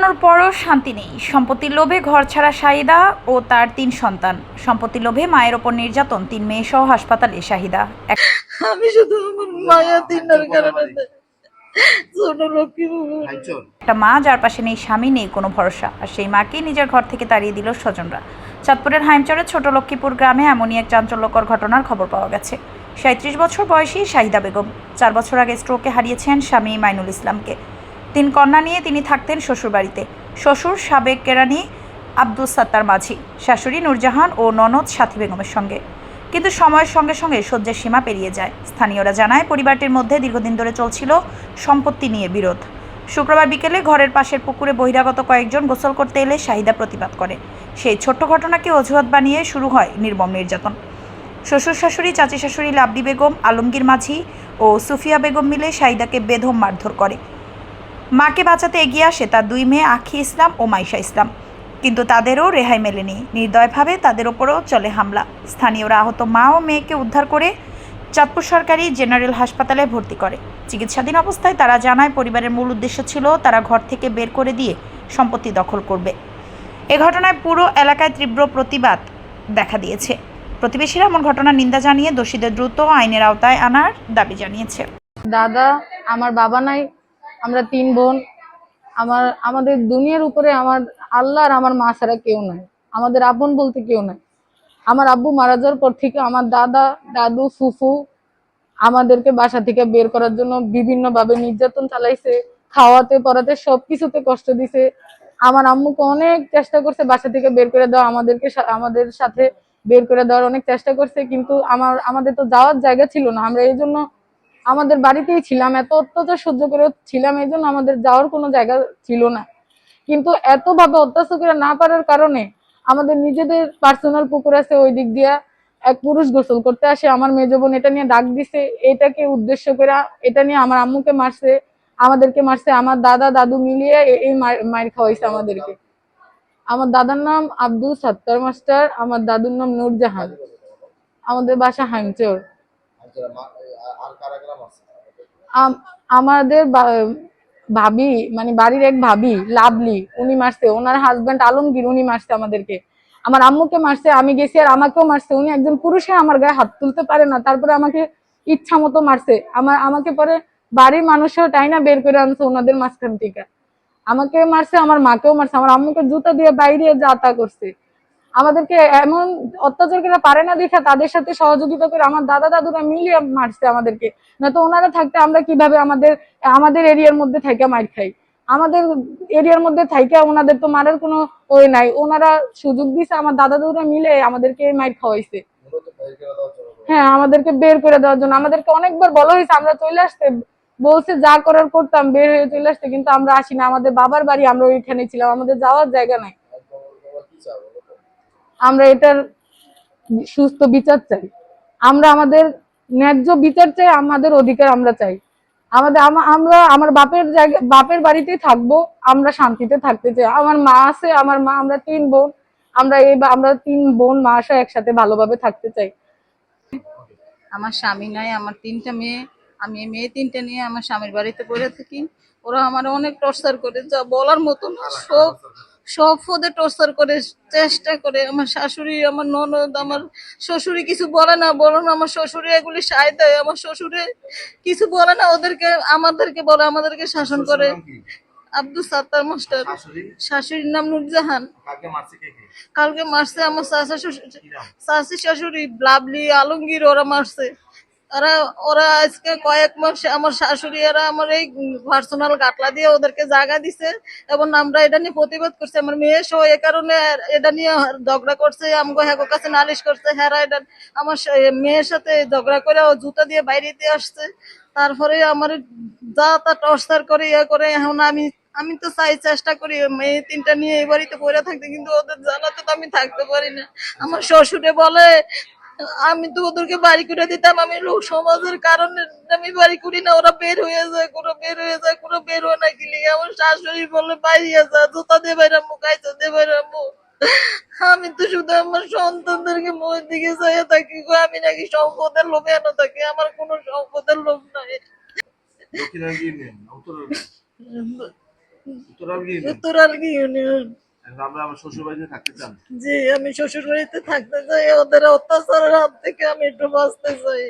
হারানোর পরও শান্তি নেই। সম্পত্তির লোভে ঘর ছাড়া শাহিদা ও তার তিন সন্তান। সম্পত্তির লোভে মায়ের ওপর নির্যাতন তিন মেয়ে সহ হাসপাতালে শাহিদা। আমি শুধু মায়া তিনার কারণে একটা মা যার পাশে নেই স্বামী নেই কোনো ভরসা। আর সেই মাকেই নিজের ঘর থেকে তাড়িয়ে দিল স্বজনরা। চাঁদপুরের হাইমচরের ছোট লক্ষ্মীপুর গ্রামে এমনই এক চাঞ্চল্যকর ঘটনার খবর পাওয়া গেছে। সাঁত্রিশ বছর বয়সী শাহিদা বেগম। চার বছর আগে স্ট্রোকে হারিয়েছেন স্বামী মাইনুল ইসলামকে। তিন কন্যা নিয়ে তিনি থাকতেন শ্বশুরবাড়িতে। শ্বশুর সাবেক কেরানি আব্দুল সাত্তার মাঝি, শাশুড়ি নূরজাহান ও ননদ সাথী বেগমের সঙ্গে। কিন্তু সময়ের সঙ্গে সঙ্গে সহ্যের সীমা পেরিয়ে যায়। স্থানীয়রা জানায়, পরিবারটির মধ্যে দীর্ঘদিন ধরে চলছিল সম্পত্তি নিয়ে বিরোধ। শুক্রবার বিকেলে ঘরের পাশের পুকুরে বহিরাগত কয়েকজন গোসল করতে এলে শাহিদা প্রতিবাদ করে। সেই ছোট্ট ঘটনাকে অজুহাত বানিয়ে শুরু হয় নির্মম নির্যাতন। শ্বশুর শাশুড়ি চাচি শাশুড়ি লাবলি বেগম, আলমগীর মাঝি ও সুফিয়া বেগম মিলে শাহিদাকে বেধম মারধর করে। মাকে বাঁচাতে এগিয়ে আসে তার দুই মেয়ে আখি ইসলাম ও মাইশা ইসলাম। কিন্তু তাদেরও রেহাই মেলেনি। নির্দয়ভাবে তাদের ওপরও চলে হামলা। স্থানীয়রা আহত মা ও মেয়েকে উদ্ধার করে চাঁদপুর সরকারি জেনারেল হাসপাতালে ভর্তি করে। চিকিৎসাধীন অবস্থায় তারা জানায়, পরিবারের মূল উদ্দেশ্য ছিল তারা ঘর থেকে বের করে দিয়ে সম্পত্তি দখল করবে। এ ঘটনায় পুরো এলাকায় তীব্র প্রতিবাদ দেখা দিয়েছে। প্রতিবেশীরা এমন ঘটনার নিন্দা জানিয়ে দোষীদের দ্রুত আইনের আওতায় আনার দাবি জানিয়েছে। দাদা, আমার বাবা নাই আমরা তিন বোন। আমার, আমাদের দুনিয়ার উপরে আমার আল্লাহ আর আমার মা ছাড়া কেউ নাই। আমাদের আপন বলতে কেউ নাই। আমার আব্বু মারা যাওয়ার পর থেকে আমার দাদা, দাদু, ফুফু আমাদেরকে বাসা থেকে বের করার জন্য বিভিন্ন ভাবে নির্যাতন চালাইছে। খাওয়াতে, পড়াতে সব কিছুতে কষ্ট দিছে। আমার আম্মুকে অনেক চেষ্টা করছে বাসা থেকে বের করে দেওয়া, আমাদেরকে আমাদের সাথে বের করে দেওয়ার অনেক চেষ্টা করছে, কিন্তু আমার, আমাদের তো যাওয়ার জায়গা ছিল না। আমরা এই জন্য আমাদের বাড়িতেই ছিলাম, এত অত্যাচার সহ্য করে ছিলাম, এই জন্য আমাদের যাওয়ার কোনো জায়গা ছিল না। কিন্তু এত ভাবে অত্যাচার করে না পারার কারণে আমাদের নিজেদের পার্সোনাল পুকুর আছে ওই দিক দিয়া এক পুরুষ গোসল করতে আসে, আমার মেজ বোন এটা নিয়ে ডাক দিছে, এটাকে উদ্দেশ্য করে এটা নিয়ে আমার আম্মুকে মারছে, আমাদেরকে মারছে, আমার দাদা, দাদু মিলিয়ে এই মার খাওয়াইছে আমাদেরকে। আমার দাদার নাম আব্দুল সাত্তার মাস্টার, আমার দাদুর নাম নূরজাহান। আমাদের বাসা হাইমচর। আম- আমাদের ভাবি মানে বাড়ির এক ভাবি, লাভলি, উনি মারছে। ওনার হাজবেন্ড আলমগীর, উনি মারছে আমাদেরকে। আমার আম্মুকে মারছে, আমি গেছি আর আমাকেও মারছে। উনি একজন পুরুষে আমার গায়ে হাত তুলতে পারে না, তারপরে আমাকে ইচ্ছা মতো মারছে। আমার, আমাকে পরে বাড়ির মানুষও টাইনা বের করে আনছে ওনাদের মাঝখান থেকে। আমাকে মারছে, আমার মাকেও মারছে, আমার আম্মুকে জুতা দিয়ে বাইরে যা তা করছে। আমাদেরকে এমন অত্যাচার করে পারে না দেখে, তাদের সাথে সহযোগিতা করে আমার দাদা দাদুরা মিলিয়ে মারছে আমাদেরকে। না তো ওনারা থাকতে আমরা কীভাবে আমাদের আমাদের এরিয়ার মধ্যে থাইকা মার খাই? আমাদের এরিয়ার মধ্যে থাইকা ওনাদের তো মারার কোনো ওই নাই। ওনারা সুযোগ দিছে, আমার দাদা দাদুরা মিলে আমাদেরকে মার খাওয়াইছে। হ্যাঁ আমাদেরকে বের করে দেওয়ার জন্য। আমাদেরকে অনেকবার বলা হয়েছে, আমরা চলে আসতে। বলছে, যা করার করতাম, বের হয়ে চলে আসতে। কিন্তু আমরা আসি না আমাদের বাবার বাড়ি, আমরা ওইখানে ছিলাম। আমাদের যাওয়ার জায়গা নাই। আমরা এটার সুস্থ বিচার চাই। আমরা আমাদের ন্যায্য বিচার চাই আমাদের অধিকার আমরা চাই। আমাদের আমরা আমার বাপের জায়গা বাপের বাড়িতেই থাকব আমরা শান্তিতে থাকতে চাই। আমার মা আছে আমার মা আমরা তিন বোন। আমরা এই আমরা তিন বোন মা আসা একসাথে ভালোভাবে থাকতে চাই। আমার স্বামী নাই আমার তিনটা মেয়ে আমি এই মেয়ে তিনটা নিয়ে আমার স্বামীর বাড়িতে পড়ে থাকি। ওরা আমার অনেক টর্চার করে যা বলার মতো না সব সব পদে টর্চার করে চেষ্টা করে। আমার শাশুড়ি আমার ননদ আমার শ্বশুরি কিছু বলে না বলো না আমার শ্বশুরি এগুলি সায় দেয়। আমার শ্বশুরে কিছু বলে না ওদেরকে আমাদেরকে বলে আমাদেরকে শাসন করে। আব্দুল সাত্তার মাস্টার। শাশুড়ির? নাম নুরজাহান। কালকে মারছে আমার শাশা শাশি শাশুড়ি লাভলি আলমগীর ওরা মারছে। ওরা ওরা আজকে কয়েক মাস আমার শাশুড়ি এরা আমার এই পার্সোনাল গাটলা দিয়ে ওদেরকে জায়গা দিছে এবং আমরা এটা নিয়ে প্রতিবাদ করছি। আমার মেয়ে সহ এ কারণে এটা নিয়ে ঝগড়া করছে, আমগো হ্যাগো কাছে নালিশ করছে হ্যাঁ এটা, আমার মেয়ের সাথে ঝগড়া করে ও জুতা দিয়ে বাইরে দিয়ে আসছে। তারপরে আমার যা তা টর্চার করে ইয়ে করে, এখন আমি আমি তো চাই চেষ্টা করি, মেয়ে তিনটা নিয়ে এই বাড়িতে পড়ে থাকতে, কিন্তু ওদের জ্বালাতে তো আমি থাকতে পারি না। আমার শ্বশুরে বলে আমি তো ওদেরকে বাড়ি করে দিতাম আমি লোক সমাজের কারণে আমি বাড়ি করি না ওরা বের হয়ে যায় কোনো বের হয়ে যায় কোনো বের হয় না গেলে। আমার শাশুড়ি বলে বাইরে যা জুতা দিয়ে বাইরামু গাইতে দিয়ে বাইরামু আমি তো শুধু আমার সন্তানদেরকে মুখের দিকে চাইয়া থাকি আমি নাকি সম্পদের লোভে এনে থাকি আমার কোনো সম্পদের লোভ নাই। উত্তরালগি ইউনিয়ন। জি আমি শ্বশুর বাড়িতে থাকতে চাই। ওদের অত্যাচারের হাত থেকে আমি একটু বাঁচতে চাই।